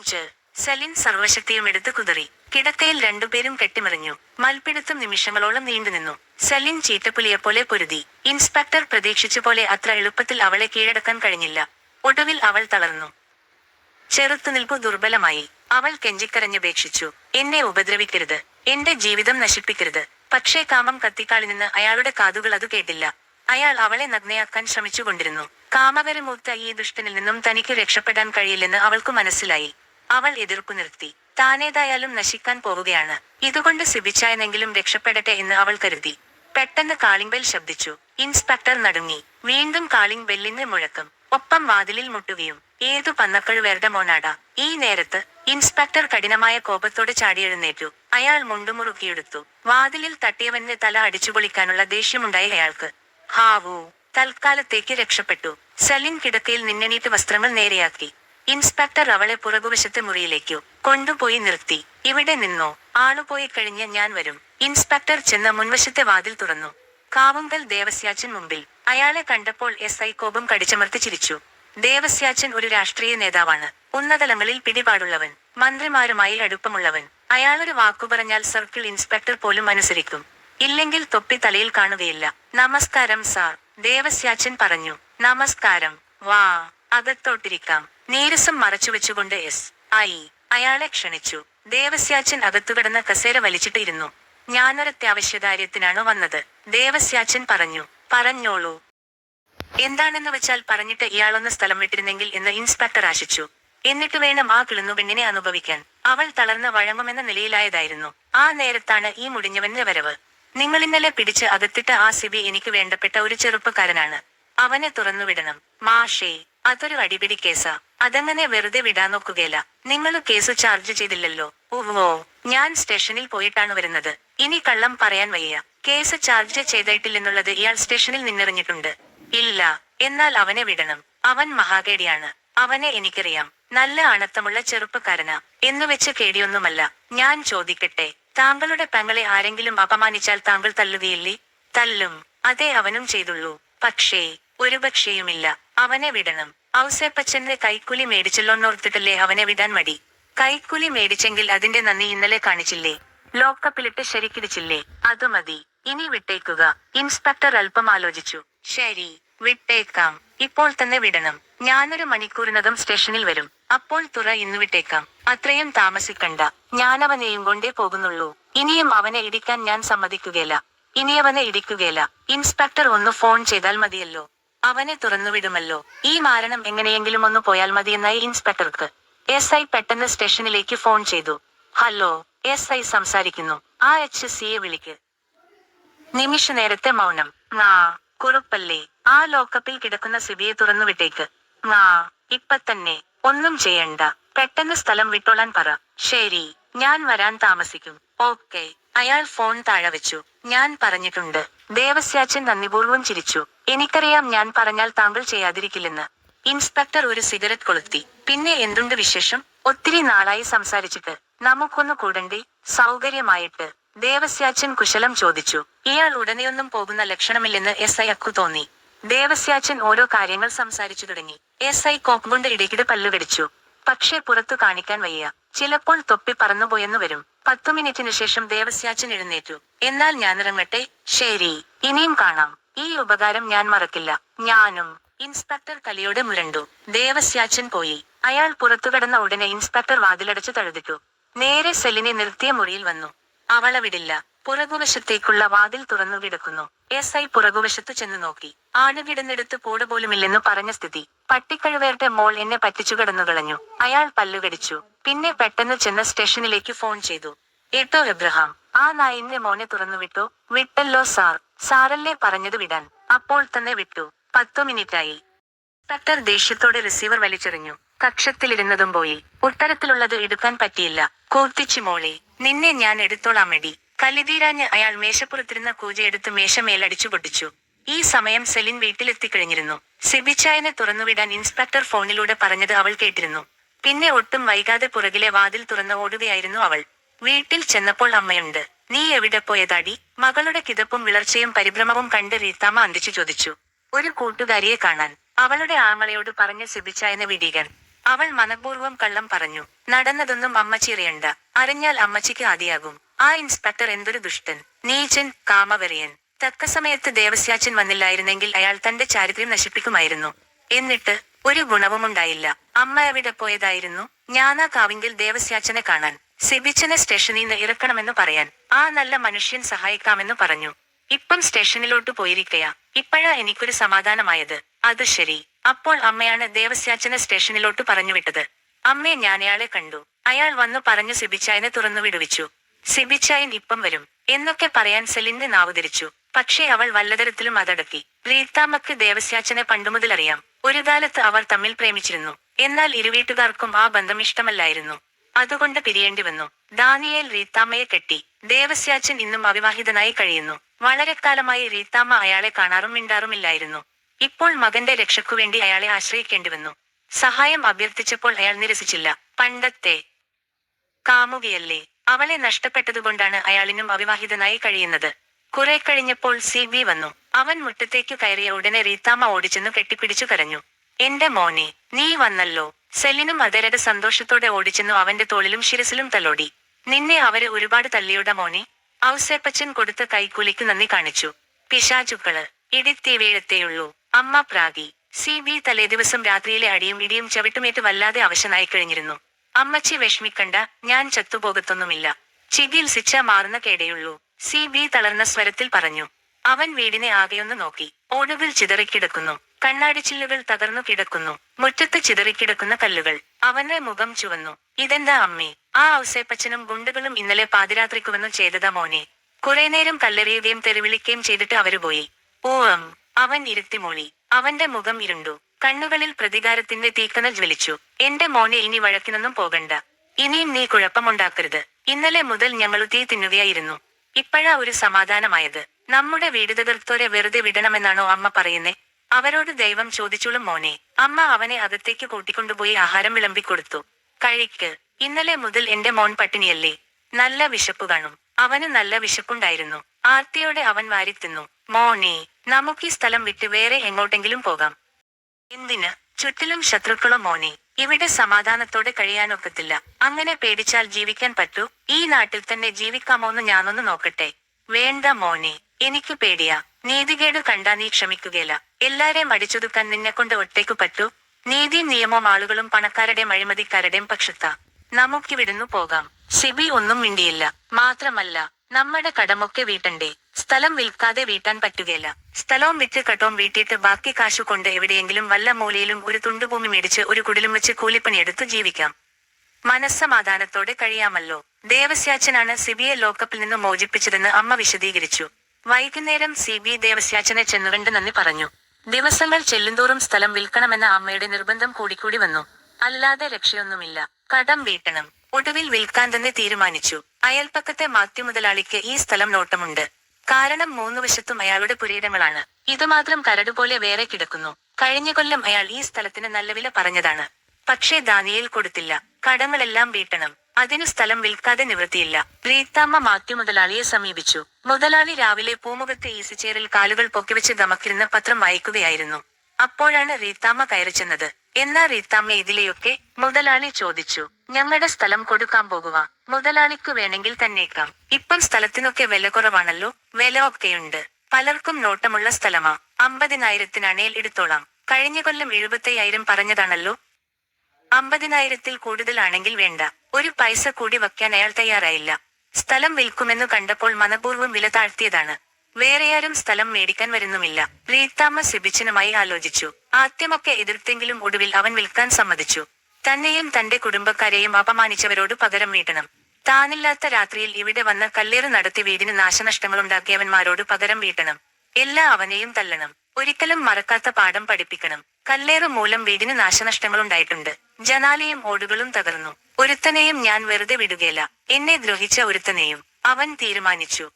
അഞ്ച് സലിൻ സർവശക്തിയും എടുത്ത് കുതിറി. കിടക്കയിൽ രണ്ടുപേരും കെട്ടിമറിഞ്ഞു. മൽപ്പിടുത്തം നിമിഷങ്ങളോളം നീണ്ടുനിന്നു സെലിൻ ചീറ്റപ്പുലിയെപ്പോലെ പൊരുതി. ഇൻസ്പെക്ടർ പ്രതീക്ഷിച്ച പോലെ അത്ര എളുപ്പത്തിൽ അവളെ കീഴടക്കാൻ കഴിഞ്ഞില്ല. ഒടുവിൽ അവൾ തളർന്നു. ചെറുത്തുനിൽപ്പു ദുർബലമായി. അവൾ കെഞ്ചിക്കരഞ്ഞപേക്ഷിച്ചു. എന്നെ ഉപദ്രവിക്കരുത്. എന്റെ ജീവിതം നശിപ്പിക്കരുത്. പക്ഷേ കാമം കത്തിക്കാളിൽ നിന്ന് അയാളുടെ കാതുകൾ അത് കേട്ടില്ല. അയാൾ അവളെ നഗ്നയാക്കാൻ ശ്രമിച്ചുകൊണ്ടിരുന്നു. കാമകരമൂത്ത ഈ ദുഷ്ടനിൽ നിന്നും തനിക്ക് രക്ഷപ്പെടാൻ കഴിയില്ലെന്ന് അവൾക്ക് മനസ്സിലായി. അവൾ എതിർപ്പു നിർത്തി. താനേതായാലും നശിക്കാൻ പോവുകയാണ്. ഇതുകൊണ്ട് സിബിച്ചായെന്നെങ്കിലും രക്ഷപ്പെടട്ടെ എന്ന് അവൾ കരുതി. പെട്ടെന്ന് കാളിംഗ് ബെൽ ശബ്ദിച്ചു. ഇൻസ്പെക്ടർ നടുങ്ങി. വീണ്ടും കാളിംഗ് ബെല്ലിന്റെ മുഴക്കം. ഒപ്പം വാതിലിൽ മുട്ടുകയും ഏതു പന്നക്കഴുവേരുടെ മോനാടാ? ഈ നേരത്ത് ഇൻസ്പെക്ടർ കഠിനമായ കോപത്തോടെ ചാടിയെഴുന്നേറ്റു അയാൾ മുണ്ടുമുറുക്കിയെടുത്തു. വാതിലിൽ തട്ടിയവന്റെ തല അടിച്ചുപൊളിക്കാനുള്ള ദേഷ്യമുണ്ടായി അയാൾക്ക്. ഹാവൂ. തൽക്കാലത്തേക്ക് രക്ഷപ്പെട്ടു. സലിൻ കിടക്കയിൽ നിന്നെണീറ്റ് വസ്ത്രങ്ങൾ നേരെയാക്കി. ഇൻസ്പെക്ടർ അവളെ പുറകുവശത്തെ മുറിയിലേക്കു കൊണ്ടുപോയി നിർത്തി. ഇവിടെ നിന്നോ? ആളുപോയി കഴിഞ്ഞ ഞാൻ വരും. ഇൻസ്പെക്ടർ ചെന്ന് മുൻവശത്തെ വാതിൽ തുറന്നു. കാവുങ്കൽ ദേവസ്യാച്ചൻ മുമ്പിൽ. അയാളെ കണ്ടപ്പോൾ എസ് ഐ കോപം കടിച്ചമർത്തി ചിരിച്ചു. ദേവസ്യാച്ചൻ ഒരു രാഷ്ട്രീയ നേതാവാണ്. ഉന്നതലങ്ങളിൽ പിടിപാടുള്ളവൻ. മന്ത്രിമാരുമായി അടുപ്പമുള്ളവൻ. അയാളൊരു വാക്കു പറഞ്ഞാൽ സർക്കിൾ ഇൻസ്പെക്ടർ പോലും അനുസരിക്കും. ഇല്ലെങ്കിൽ തൊപ്പി തലയിൽ കാണുകയില്ല. നമസ്കാരം സാർ. ദേവസ്യാച്ചൻ പറഞ്ഞു. നമസ്കാരം. വാ. അകത്തോട്ടിരിക്കാം. നീരസം മറച്ചുവെച്ചുകൊണ്ട് എസ് ഐ അയാളെ ക്ഷണിച്ചു. ദേവസ്യാച്ചൻ അകത്തുകിടന്ന കസേര വലിച്ചിട്ടിരുന്നു. ഞാനൊരത്യാവശ്യകാര്യത്തിനാണ് വന്നത്. ദേവസ്യാച്ചൻ പറഞ്ഞു. പറഞ്ഞോളൂ. എന്താണെന്ന് വെച്ചാൽ പറഞ്ഞിട്ട് ഇയാളൊന്ന് സ്ഥലം വിട്ടിരുന്നെങ്കിൽ എന്ന് ഇൻസ്പെക്ടർ ആശിച്ചു. എന്നിട്ട് വേണം ആ കിളുന്നു പെണ്ണിനെ അനുഭവിക്കാൻ. അവൾ തളർന്ന വഴങ്ങുമെന്ന നിലയിലായതായിരുന്നു. ആ നേരത്താണ് ഈ മുടിഞ്ഞവന്റെ വരവ്. നിങ്ങൾ ഇന്നലെ പിടിച്ച് അകത്തിട്ട ആ സിബി എനിക്ക് വേണ്ടപ്പെട്ട ഒരു ചെറുപ്പക്കാരനാണ്. അവനെ തുറന്നുവിടണം മാഷേ അതൊരു അടിപിടി കേസാ. അതങ്ങനെ വെറുതെ വിടാൻ നോക്കുകയില്ല. നിങ്ങൾ കേസ് ചാർജ് ചെയ്തില്ലല്ലോ. ഓ ഞാൻ സ്റ്റേഷനിൽ പോയിട്ടാണ് വരുന്നത്. ഇനി കള്ളം പറയാൻ വയ്യ. കേസ് ചാർജ് ചെയ്തിട്ടില്ലെന്നുള്ളത് ഇയാൾ സ്റ്റേഷനിൽ നിന്നെറിഞ്ഞിട്ടുണ്ട്. ഇല്ല എന്നാൽ അവനെ വിടണം. അവൻ മഹാകേടിയാണ്. അവനെ എനിക്കറിയാം. നല്ല അണത്തമുള്ള ചെറുപ്പക്കാരനാ. എന്നുവെച്ച് കേടിയൊന്നുമല്ല. ഞാൻ ചോദിക്കട്ടെ താങ്കളുടെ പെങ്ങളെ ആരെങ്കിലും അപമാനിച്ചാൽ താങ്കൾ തല്ലുകയില്ലേ തല്ലും. അതേ അവനും ചെയ്തുള്ളൂ. പക്ഷേ ഒരു പക്ഷേയുമില്ല അവനെ വിടണം. ഔസേപ്പച്ചന്റെ കൈക്കൂലി മേടിച്ചല്ലോന്നോർത്തിട്ടല്ലേ അവനെ വിടാൻ മടി? കൈക്കൂലി മേടിച്ചെങ്കിൽ അതിന്റെ നന്ദി ഇന്നലെ കാണിച്ചില്ലേ? ലോക്കപ്പിലിട്ട് ശരിക്കിടിച്ചില്ലേ? അത് മതി. ഇനി വിട്ടേക്കുക. ഇൻസ്പെക്ടർ അല്പം ആലോചിച്ചു. ശരി വിട്ടേക്കാം. ഇപ്പോൾ തന്നെ വിടണം. ഞാനൊരു മണിക്കൂറിനകം സ്റ്റേഷനിൽ വരും. അപ്പോൾ തുറ ഇന്ന് വിട്ടേക്കാം. അത്രയും താമസിക്കണ്ട. ഞാനവനെയും കൊണ്ടേ പോകുന്നുള്ളൂ. ഇനിയും അവനെ ഇടിക്കാൻ ഞാൻ സമ്മതിക്കുകയില്ല. ഇനിയവനെ ഇടിക്കുകയില്ല. ഇൻസ്പെക്ടർ ഒന്ന് ഫോൺ ചെയ്താൽ മതിയല്ലോ. അവനെ തുറന്നുവിടുമല്ലോ. ഈ മാരണം എങ്ങനെയെങ്കിലും ഒന്ന് പോയാൽ മതിയെന്നായി ഇൻസ്പെക്ടർക്ക്. എസ് ഐ പെട്ടെന്ന് സ്റ്റേഷനിലേക്ക് ഫോൺ ചെയ്തു. ഹലോ എസ് ഐ സംസാരിക്കുന്നു. ആ എച്ച് സിയെ വിളിക്ക്. നിമിഷ നേരത്തെ മൗനം. നാ കുറുപ്പല്ലേ. ആ ലോക്കപ്പിൽ കിടക്കുന്ന സിബിയെ തുറന്നു വിട്ടേക്ക്. ആ ഇപ്പൊ തന്നെ ഒന്നും ചെയ്യണ്ട. പെട്ടെന്ന് സ്ഥലം വിട്ടോളാൻ പറ. ശരി ഞാൻ വരാൻ താമസിക്കും. ഓക്കെ. അയാൾ ഫോൺ താഴെ വെച്ചു. ഞാൻ പറഞ്ഞിട്ടുണ്ട്. ദേവസ്യാച്ചൻ നന്ദിപൂർവം ചിരിച്ചു. എനിക്കറിയാം ഞാൻ പറഞ്ഞാൽ താങ്കൾ ചെയ്യാതിരിക്കില്ലെന്ന്. ഇൻസ്പെക്ടർ ഒരു സിഗരറ്റ് കൊളുത്തി. പിന്നെ എന്തുണ്ട് വിശേഷം? ഒത്തിരി നാളായി സംസാരിച്ചിട്ട്. നമുക്കൊന്ന് കൂടണ്ടേ? സൗകര്യമായിട്ട്. ദേവസ്യാച്ചൻ കുശലം ചോദിച്ചു. ഇയാൾ ഉടനെയൊന്നും പോകുന്ന ലക്ഷണമില്ലെന്ന് എസ് ഐ അക്കു തോന്നി. ദേവസ്യാച്ചൻ ഓരോ കാര്യങ്ങൾ സംസാരിച്ചു തുടങ്ങി. എസ് ഐ കോക്കുകൊണ്ട് ഇടയ്ക്കിടെ പല്ലുകടിച്ചു പക്ഷേ പുറത്തു കാണിക്കാൻ വയ്യ. ചിലപ്പോൾ തൊപ്പി പറന്നുപോയെന്ന് വരും. പത്തു മിനിറ്റിനു ശേഷം ദേവസ്യാച്ചൻ എഴുന്നേറ്റു. എന്നാൽ ഞാനിറങ്ങട്ടെ? ശരി. ഇനിയും കാണാം. ഈ ഉപകാരം ഞാൻ മറക്കില്ല. ഞാനും ഇൻസ്പെക്ടർ കലിയോട് മുരണ്ടു. ദേവസ്യാച്ചൻ പോയി. അയാൾ പുറത്തു കടന്ന ഉടനെ ഇൻസ്പെക്ടർ വാതിലടച്ചു തഴുതിട്ടു. നേരെ സെല്ലിനെ നിർത്തിയ മുറിയിൽ വന്നു. അവളെ വിടില്ല പുറകുവശത്തേക്കുള്ള വാതിൽ തുറന്നു കിടക്കുന്നു. എസ് ഐ പുറകുവശത്തു ചെന്ന് നോക്കി. ആടുകിടന്നിടത്ത് പോട് പോലുമില്ലെന്ന് പറഞ്ഞ സ്ഥിതി. പട്ടിക്കഴുവേറിന്റെ മോൾ എന്നെ പറ്റിച്ചു കിടന്നു കളഞ്ഞു. അയാൾ പല്ലുകടിച്ചു പിന്നെ പെട്ടെന്ന് ചെന്ന സ്റ്റേഷനിലേക്ക് ഫോൺ ചെയ്തു. എട്ടോ എബ്രഹാം ആ നായിന്റെ മോനെ തുറന്നു വിട്ടു. വിട്ടല്ലോ സാർ. സാറല്ലേ പറഞ്ഞത് വിടാൻ. അപ്പോൾ തന്നെ വിട്ടു. പത്തു മിനിറ്റായി. ഇൻസ്പെക്ടർ ദേഷ്യത്തോടെ റിസീവർ വലിച്ചെറിഞ്ഞു. കക്ഷത്തിലിരുന്നതും പോയി. ഉത്തരത്തിലുള്ളത് എടുക്കാൻ പറ്റിയില്ല. കൂർത്തിച്ചു മോളെ നിന്നെ ഞാൻ എടുത്തോളാം എടി. കലിതീരാഞ്ഞ് അയാൾ മേശപ്പുറത്തിരുന്ന കൂജയെടുത്ത് മേശമേലടിച്ചു പൊട്ടിച്ചു. ഈ സമയം സെലിൻ വീട്ടിലെത്തിക്കഴിഞ്ഞിരുന്നു. സിബിച്ചായനെ തുറന്നുവിടാൻ ഇൻസ്പെക്ടർ ഫോണിലൂടെ പറഞ്ഞത് അവൾ കേട്ടിരുന്നു. പിന്നെ ഒട്ടും വൈകാതെ പുറകിലെ വാതിൽ തുറന്ന് ഓടുകയായിരുന്നു അവൾ. വീട്ടിൽ ചെന്നപ്പോൾ അമ്മയുണ്ട്. നീ എവിടെ പോയതാടി? മകളുടെ കിതപ്പും വിളർച്ചയും പരിഭ്രമവും കണ്ട് റീത്താമ്മ അന്തിച്ചു ചോദിച്ചു. ഒരു കൂട്ടുകാരിയെ കാണാൻ. അവളുടെ ആങ്ങളയോട് പറഞ്ഞ സിബിച്ചായനെ വിടീകൻ അവൾ മനപൂർവം കള്ളം പറഞ്ഞു. നടന്നതൊന്നും അമ്മച്ചി അറിയണ്ട. അറിഞ്ഞാൽ അമ്മച്ചിക്ക് ആദിയാകും. ആ ഇൻസ്പെക്ടർ എന്തൊരു ദുഷ്ടൻ. നീചൻ കാമവെറിയൻ. തക്ക സമയത്ത് ദേവസ്യാച്ചൻ വന്നില്ലായിരുന്നെങ്കിൽ അയാൾ തന്റെ ചാരിത്രം നശിപ്പിക്കുമായിരുന്നു. എന്നിട്ട് ഒരു ഗുണവുമുണ്ടായില്ല. അമ്മ എവിടെ പോയതായിരുന്നു? ഞാനാ കാവിങ്കിൽ ദേവസ്യാച്ചനെ കാണാൻ. സിബിച്ചനെ സ്റ്റേഷനിൽ നിന്ന് ഇറക്കണമെന്ന് പറയാൻ ആ നല്ല മനുഷ്യൻ സഹായിക്കാമെന്ന് പറഞ്ഞു. ഇപ്പം സ്റ്റേഷനിലോട്ട് പോയിരിക്കയാ. ഇപ്പോഴാ എനിക്കൊരു സമാധാനമായത്. അത് ശരി. അപ്പോൾ അമ്മയാണ് ദേവസ്യാച്ചനെ സ്റ്റേഷനിലോട്ട് പറഞ്ഞു വിട്ടത്. അമ്മയെ ഞാനയാളെ കണ്ടു. അയാൾ വന്നു പറഞ്ഞു സിബിച്ചായനെ തുറന്നു വിടുവിച്ചു. സിബിച്ചായൻ ഇപ്പം വരും. എന്നൊക്കെ പറയാൻ സെലിന്റെ നാവ് തിരിച്ചു. പക്ഷേ അവൾ വല്ലതരത്തിലും അതടക്കി. റീത്താമ്മക്ക് ദേവസ്യാച്ചനെ പണ്ടുമുതൽ അറിയാം ഒരു കാലത്ത് അവർ തമ്മിൽ പ്രേമിച്ചിരുന്നു. എന്നാൽ ഇരുവീട്ടുകാർക്കും ആ ബന്ധം ഇഷ്ടമല്ലായിരുന്നു. അതുകൊണ്ട് പിരിയേണ്ടി വന്നു. ദാനിയേൽ റീത്താമ്മയെ കെട്ടി. ദേവസ്യാച്ചൻ ഇന്നും അവിവാഹിതനായി കഴിയുന്നു. വളരെ കാലമായി റീത്താമ്മ അയാളെ കാണാറും മിണ്ടാറുമില്ലായിരുന്നു. ഇപ്പോൾ മകന്റെ രക്ഷയ്ക്കു വേണ്ടി അയാളെ ആശ്രയിക്കേണ്ടി വന്നു. സഹായം അഭ്യർത്ഥിച്ചപ്പോൾ അയാൾ നിരസിച്ചില്ല. പണ്ടത്തെ കാമുകിയല്ലേ. അവളെ നഷ്ടപ്പെട്ടതുകൊണ്ടാണ് അയാളിനും അവിവാഹിതനായി കഴിയുന്നത്. കുറെ കഴിഞ്ഞപ്പോൾ സി ബി വന്നു. അവൻ മുറ്റത്തേക്കു കയറിയ ഉടനെ റീത്താമ്മ ഓടിച്ചെന്ന് കെട്ടിപ്പിടിച്ചു കരഞ്ഞു. എന്റെ മോനെ നീ വന്നല്ലോ. സെല്ലിനും അതരത് സന്തോഷത്തോടെ ഓടിച്ചെന്നു അവന്റെ തോളിലും ശിരസിലും തലോടി. നിന്നെ അവരെ ഒരുപാട് തല്ലിയുടെ മോനെ. ഔസേപ്പച്ചൻ കൊടുത്ത കൈക്കൂലിക്ക് നന്ദി കാണിച്ചു. പിശാചുക്കൾ ഇടിത്തീ വീഴത്തേയുള്ളൂ അമ്മ പ്രാഗി. സി ബി തലേദിവസം രാത്രിയിലെ അടിയും ഇടിയും ചവിട്ടുമേറ്റ് വല്ലാതെ അവശനായി കഴിഞ്ഞിരുന്നു. അമ്മച്ചി വിഷമിക്കണ്ട ഞാൻ ചത്തുപോകത്തൊന്നുമില്ല. ചികിത്സിച്ച മാറുന്ന കേടയുള്ളൂ. സി ബി തളർന്ന സ്വരത്തിൽ പറഞ്ഞു. അവൻ വീടിനെ ആകെയൊന്ന് നോക്കി. ഒടുവിൽ ചിതറിക്കിടക്കുന്നു. കണ്ണാടിച്ചില്ലുകൾ തകർന്നു കിടക്കുന്നു. മുറ്റത്ത് ചിതറിക്കിടക്കുന്ന കല്ലുകൾ. അവന്റെ മുഖം ചുവന്നു. ഇതെന്താ അമ്മി? ആ ഔസേപ്പച്ചനും ഗുണ്ടുകളും ഇന്നലെ പാതിരാത്രിക്ക് വന്നു ചെയ്തതാ മോനെ. കുറെ നേരം കല്ലെറിയുകയും തെരുവിളിക്കുകയും ചെയ്തിട്ട് അവർ പോയി. ഓം അവൻ ഇരുത്തിമൂളി അവന്റെ മുഖം ഇരുണ്ടു. കണ്ണുകളിൽ പ്രതികാരത്തിന്റെ തീക്കനൽ ജ്വലിച്ചു. എന്റെ മോനെ ഇനി വഴക്കിനൊന്നും പോകണ്ട. ഇനിയും നീ കുഴപ്പമുണ്ടാക്കരുത്. ഇന്നലെ മുതൽ ഞങ്ങൾ തീ തിന്നുകയായിരുന്നു. ഇപ്പോഴാ ഒരു സമാധാനമായത്. നമ്മുടെ വീട് തകർത്തോരെ വെറുതെ വിടണമെന്നാണോ അമ്മ പറയുന്നേ? അവരോട് ദൈവം ചോദിച്ചോളും മോനെ അമ്മ അവനെ അകത്തേക്ക് കൂട്ടിക്കൊണ്ടുപോയി ആഹാരം വിളമ്പിക്കൊടുത്തു കഴിക്ക് ഇന്നലെ മുതൽ എന്റെ മോൻ പട്ടിണിയല്ലേ? നല്ല വിശപ്പ് കാണും. അവന് നല്ല വിശപ്പുണ്ടായിരുന്നു. ആർത്തിയോടെ അവൻ വാരിത്തിന്നു മോനെ നമുക്ക് ഈ സ്ഥലം വിട്ട് വേറെ എങ്ങോട്ടെങ്കിലും പോകാം. എന്തിന്? ചുറ്റിലും ശത്രുക്കളോ മോനെ ഇവിടെ സമാധാനത്തോടെ കഴിയാനൊക്കത്തില്ല അങ്ങനെ പേടിച്ചാൽ ജീവിക്കാൻ പറ്റൂ? ഈ നാട്ടിൽ തന്നെ ജീവിക്കാമോന്ന് ഞാനൊന്ന് നോക്കട്ടെ. വേണ്ട മോനെ എനിക്ക് പേടിയാ. നീതികേട് കണ്ടാ നീ ക്ഷമിക്കുകയില്ല. എല്ലാരെയും അടിച്ചൊതുക്കാൻ നിന്നെ കൊണ്ട് ഒറ്റയ്ക്കു പറ്റൂ. നീതിയും നിയമവും ആളുകളും പണക്കാരുടെയും അഴിമതിക്കാരുടെയും പക്ഷത്താ. നമുക്കിവിടുന്നു പോകാം. സിബി ഒന്നും മിണ്ടിയില്ല. മാത്രമല്ല നമ്മുടെ കടമൊക്കെ വീട്ടണ്ടേ. സ്ഥലം വിൽക്കാതെ വീട്ടാൻ പറ്റുകയില്ല. സ്ഥലവും വിറ്റ് കട്ടവും വീട്ടിയിട്ട് ബാക്കി കാശു കൊണ്ട് എവിടെയെങ്കിലും വല്ല മൂലയിലും ഒരു തുണ്ടുഭൂമി മേടിച്ച് ഒരു കുടിലും വെച്ച് കൂലിപ്പണി കൂലിപ്പണിയെടുത്ത് ജീവിക്കാം. മനസ്സമാധാനത്തോടെ കഴിയാമല്ലോ. ദേവസ്യാച്ചനാണ് സിബിയെ ലോക്കപ്പിൽ നിന്ന് മോചിപ്പിച്ചതെന്ന് അമ്മ വിശദീകരിച്ചു. വൈകുന്നേരം സിബി ദേവസ്യാച്ചനെ ചെന്നുകണ്ട് നന്ദി പറഞ്ഞു. ദിവസങ്ങൾ ചെല്ലുന്തോറും സ്ഥലം വിൽക്കണമെന്ന അമ്മയുടെ നിർബന്ധം കൂടിക്കൂടി വന്നു. അല്ലാതെ രക്ഷയൊന്നുമില്ല. കടം വീട്ടണം. ഒടുവിൽ വിൽക്കാൻ തന്നെ തീരുമാനിച്ചു. അയൽപ്പക്കത്തെ മാത്യു മുതലാളിക്ക് ഈ സ്ഥലം നോട്ടമുണ്ട്. കാരണം മൂന്നു വശത്തും അയാളുടെ പുരയിടങ്ങളാണ്. ഇതുമാത്രം കരടുപോലെ വേറെ കിടക്കുന്നു. കഴിഞ്ഞ കൊല്ലം അയാൾ ഈ സ്ഥലത്തിന് നല്ല വില പറഞ്ഞതാണ്. പക്ഷേ ദാനിയേൽ കൊടുത്തില്ല. കടങ്ങളെല്ലാം വീട്ടണം. അതിനു സ്ഥലം വിൽക്കാതെ നിവൃത്തിയില്ല. പ്രീത്താമ്മ മാത്യു മുതലാളിയെ സമീപിച്ചു. മുതലാളി രാവിലെ പൂമുഖത്തെ ഈസിച്ചേറിൽ കാലുകൾ പൊക്കിവെച്ച് ഗമക്കിരുന്ന് പത്രം വായിക്കുകയായിരുന്നു. അപ്പോഴാണ് റീത്താമ്മ കയറി ചെന്നത്. എന്നാ റീത്താമ്മ ഇതിലെയൊക്കെ? മുതലാളി ചോദിച്ചു. ഞങ്ങളുടെ സ്ഥലം കൊടുക്കാൻ പോകുക മുതലാളിക്ക് വേണമെങ്കിൽ തന്നേക്കാം. ഇപ്പം സ്ഥലത്തിനൊക്കെ വില കുറവാണല്ലോ. വില ഒക്കെയുണ്ട്. പലർക്കും നോട്ടമുള്ള സ്ഥലമാ. അമ്പതിനായിരത്തിനാണേൽ എടുത്തോളാം. കഴിഞ്ഞ കൊല്ലം എഴുപത്തയ്യായിരം പറഞ്ഞതാണല്ലോ. അമ്പതിനായിരത്തിൽ കൂടുതലാണെങ്കിൽ വേണ്ട. ഒരു പൈസ കൂടി വയ്ക്കാൻ അയാൾ തയ്യാറായില്ല. സ്ഥലം വിൽക്കുമെന്ന് കണ്ടപ്പോൾ മനപൂർവം വില താഴ്ത്തിയതാണ്. വേറെയാരും സ്ഥലം മേടിക്കാൻ വരുന്നുമില്ല. റീത്താമ്മ സിബിച്ചനുമായി ആലോചിച്ചു. ആദ്യമൊക്കെ എതിർത്തെങ്കിലും ഒടുവിൽ അവൻ വിൽക്കാൻ സമ്മതിച്ചു. തന്നെയും തന്റെ കുടുംബക്കാരെയും അപമാനിച്ചവരോട് പകരം വീട്ടണം. താനില്ലാത്ത രാത്രിയിൽ ഇവിടെ വന്ന് കല്ലേറ് നടത്തി വീടിന് നാശനഷ്ടങ്ങളുണ്ടാക്കിയവന്മാരോട് പകരം വീട്ടണം. എല്ലാ അവനെയും തല്ലണം. ഒരിക്കലും മറക്കാത്ത പാഠം പഠിപ്പിക്കണം. കല്ലേറ് മൂലം വീടിന് നാശനഷ്ടങ്ങളുണ്ടായിട്ടുണ്ട്. ജനാലയും ഓടുകളും തകർന്നു. ഒരുത്തനെയും ഞാൻ വെറുതെ വിടുകയില്ല. എന്നെ ദ്രോഹിച്ച ഒരുത്തനെയും അവൻ തീരുമാനിച്ചു.